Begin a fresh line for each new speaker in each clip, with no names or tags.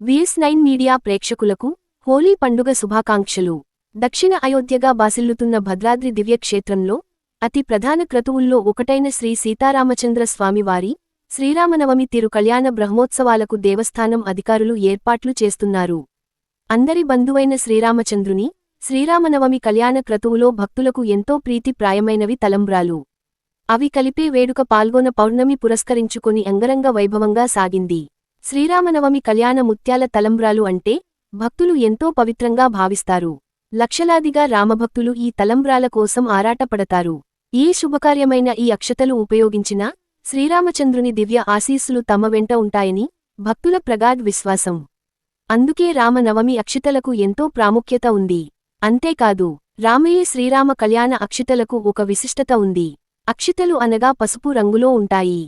VS nine media ప్రేక్షకులకు హోలీ పండుగ శుభాకాంక్షలు. దక్షిణ అయోధ్యగా బాసిల్లుతున్న భద్రాద్రి దివ్యక్షేత్రంలో అతి ప్రధాన క్రతువుల్లో ఒకటైన శ్రీ సీతారామచంద్ర స్వామివారి శ్రీరామనవమి తిరు కళ్యాణ బ్రహ్మోత్సవాలకు దేవస్థానం అధికారులు ఏర్పాట్లు చేస్తున్నారు. అందరి బంధువైన శ్రీరామచంద్రుని శ్రీరామనవమి కళ్యాణ క్రతువులో భక్తులకు ఎంతో ప్రీతిప్రాయమైనవి తలంబ్రాలు. అవి కలిపే వేడుక పాల్గొన పౌర్ణమి పురస్కరించుకొని అంగరంగ వైభవంగా సాగింది. శ్రీరామనవమి కళ్యాణ ముత్యాల తలంబ్రాలు అంటే భక్తులు ఎంతో పవిత్రంగా భావిస్తారు. లక్షలాదిగా రామభక్తులు ఈ తలంబ్రాల కోసం ఆరాటపడతారు. ఏ శుభకార్యమైన ఈ అక్షతలు ఉపయోగించినా శ్రీరామచంద్రుని దివ్య ఆశీస్సులు తమ వెంట ఉంటాయని భక్తుల ప్రగాఢ్ విశ్వాసం. అందుకే రామనవమి అక్షితలకు ఎంతో ప్రాముఖ్యత ఉంది. అంతేకాదు రామయ్య శ్రీరామ కళ్యాణ అక్షితలకు ఒక విశిష్టత ఉంది. అక్షితలు అనగా పసుపు రంగులో ఉంటాయి.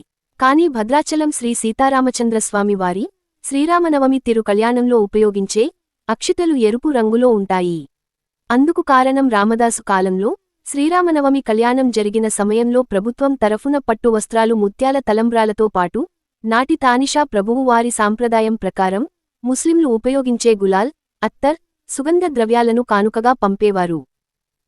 కాని భద్రాచలం శ్రీ సీతారామచంద్రస్వామి వారి శ్రీరామనవమి తిరు కళ్యాణంలో ఉపయోగించే అక్షితలు ఎరుపు రంగులో ఉంటాయి. అందుకు కారణం రామదాసు కాలంలో శ్రీరామనవమి కళ్యాణం జరిగిన సమయంలో ప్రభుత్వం తరఫున పట్టు వస్త్రాలు ముత్యాల తలంబ్రాలతో పాటు నాటి తానిషా ప్రభువు వారి సాంప్రదాయం ప్రకారం ముస్లింలు ఉపయోగించే గులాల్ అత్తర్ సుగంధ ద్రవ్యాలను కానుకగా పంపేవారు.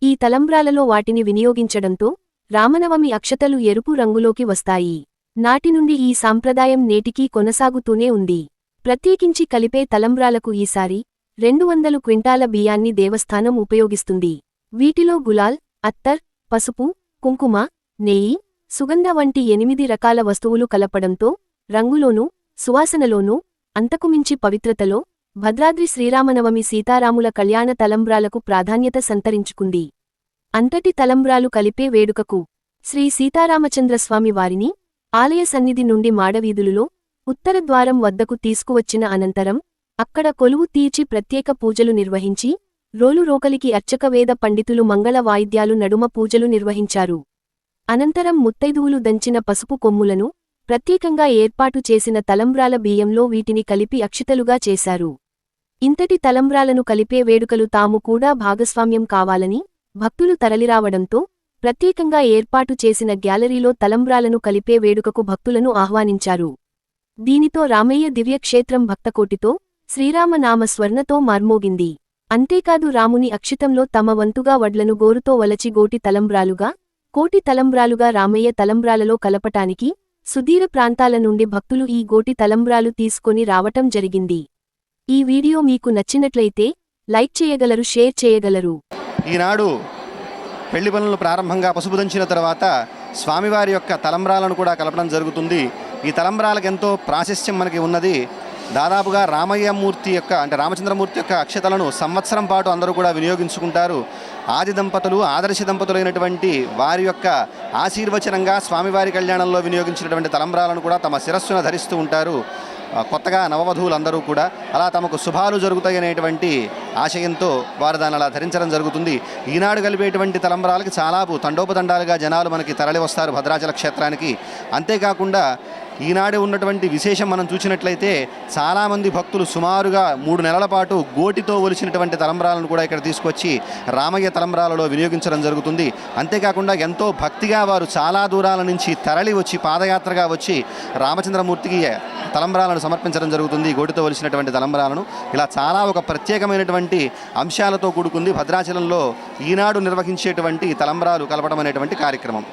ఈ తలంబ్రాలలో వాటిని వినియోగించడంతో రామనవమి అక్షతలు ఎరుపు రంగులోకి వస్తాయి. నాటి నుండి ఈ సాంప్రదాయం నేటికీ కొనసాగుతూనే ఉంది. ప్రత్యేకించి కలిపే తలంబ్రాలకు ఈసారి రెండు వందలు క్వింటాల బియ్యాన్ని దేవస్థానం ఉపయోగిస్తుంది. వీటిలో గులాల్ అత్తర్ పసుపు కుంకుమ నెయ్యి సుగంధ వంటి ఎనిమిది రకాల వస్తువులు కలపడంతో రంగులోనూ సువాసనలోనూ అంతకుమించి పవిత్రతలో భద్రాద్రి శ్రీరామనవమి సీతారాముల కళ్యాణ తలంబ్రాలకు ప్రాధాన్యత సంతరించుకుంది. అంతటి తలంబ్రాలు కలిపే వేడుకకు శ్రీ సీతారామచంద్రస్వామి వారిని ఆలయ సన్నిధి నుండి మాడవీధులులో ఉత్తర ద్వారం వద్దకు తీసుకువచ్చిన అనంతరం అక్కడ కొలువు తీర్చి ప్రత్యేక పూజలు నిర్వహించి రోలు రోకలికి అర్చకవేద పండితులు మంగళ వాయిద్యాలు నడుమ పూజలు నిర్వహించారు. అనంతరం ముత్తైదువులు దంచిన పసుపు కొమ్ములను ప్రత్యేకంగా ఏర్పాటు చేసిన తలంబ్రాల బియ్యంలో వీటిని కలిపి అక్షితలుగా చేశారు. ఇంతటి తలంబ్రాలను కలిపే వేడుకలు తాము కూడా భాగస్వామ్యం కావాలని భక్తులు తరలిరావడంతో ప్రత్యేకంగా ఏర్పాటు చేసిన గ్యాలరీలో తలంబ్రాలను కలిపే వేడుకకు భక్తులను ఆహ్వానించారు. దీనితో రామయ్య దివ్యక్షేత్రం భక్తకోటితో శ్రీరామనామ స్వర్ణతో మార్మోగింది. అంతేకాదు రాముని అక్షితంలో తమ వంతుగా వడ్లను గోరుతో వలచి గోటి తలంబ్రాలుగా కోటి తలంబ్రాలుగా రామయ్య తలంబ్రాలలో కలపటానికి సుదీర ప్రాంతాల నుండి భక్తులు ఈ గోటి తలంబ్రాలు తీసుకొని రావటం జరిగింది. ఈ వీడియో మీకు నచ్చినట్లయితే లైక్ చేయగలరు షేర్ చేయగలరు.
ఈనాడు పెళ్ళి పనులు ప్రారంభంగా పసుపుదంచిన తర్వాత స్వామివారి యొక్క తలంబ్రాలను కూడా కలపడం జరుగుతుంది. ఈ తలంబ్రాలకు ఎంతో ప్రాశస్యం మనకి ఉన్నది. దాదాపుగా రామయ్య మూర్తి యొక్క అంటే రామచంద్రమూర్తి యొక్క అక్షతలను సంవత్సరం పాటు అందరూ కూడా వినియోగించుకుంటారు. ఆది దంపతులు ఆదర్శ దంపతులైనటువంటి వారి యొక్క ఆశీర్వచనంగా స్వామివారి కళ్యాణంలో వినియోగించినటువంటి తలంబ్రాలను కూడా తమ శిరస్సున ధరిస్తూ ఉంటారు. కొత్తగా నవవధువులందరూ కూడా అలా తమకు శుభాలు జరుగుతాయనేటువంటి ఆశయంతో వారు దాన్ని అలా ధరించడం జరుగుతుంది. ఈనాడు కలిపేటువంటి తలంబరాలకి చాలా తండోపతండాలుగా జనాలు మనకి తరలి వస్తారు భద్రాచల క్షేత్రానికి. అంతేకాకుండా ఈనాడు ఉన్నటువంటి విశేషం మనం చూసినట్లయితే చాలామంది భక్తులు సుమారుగా మూడు నెలల పాటు గోటితో ఒలిచినటువంటి తలంబరాలను కూడా ఇక్కడ తీసుకొచ్చి రామయ్య తలంబరాలలో వినియోగించడం జరుగుతుంది. అంతేకాకుండా ఎంతో భక్తిగా వారు చాలా దూరాల నుంచి తరలి వచ్చి పాదయాత్రగా వచ్చి రామచంద్రమూర్తికి తలంబరాలను సమర్పించడం జరుగుతుంది. గోటితో వలిసినటువంటి తలంబరాలను ఇలా చాలా ఒక ప్రత్యేకమైనటువంటి అంశాలతో కూడుకుంది. భద్రాచలంలో ఈనాడు నిర్వహించేటువంటి తలంబరాలు కలపడం అనేటువంటి కార్యక్రమం.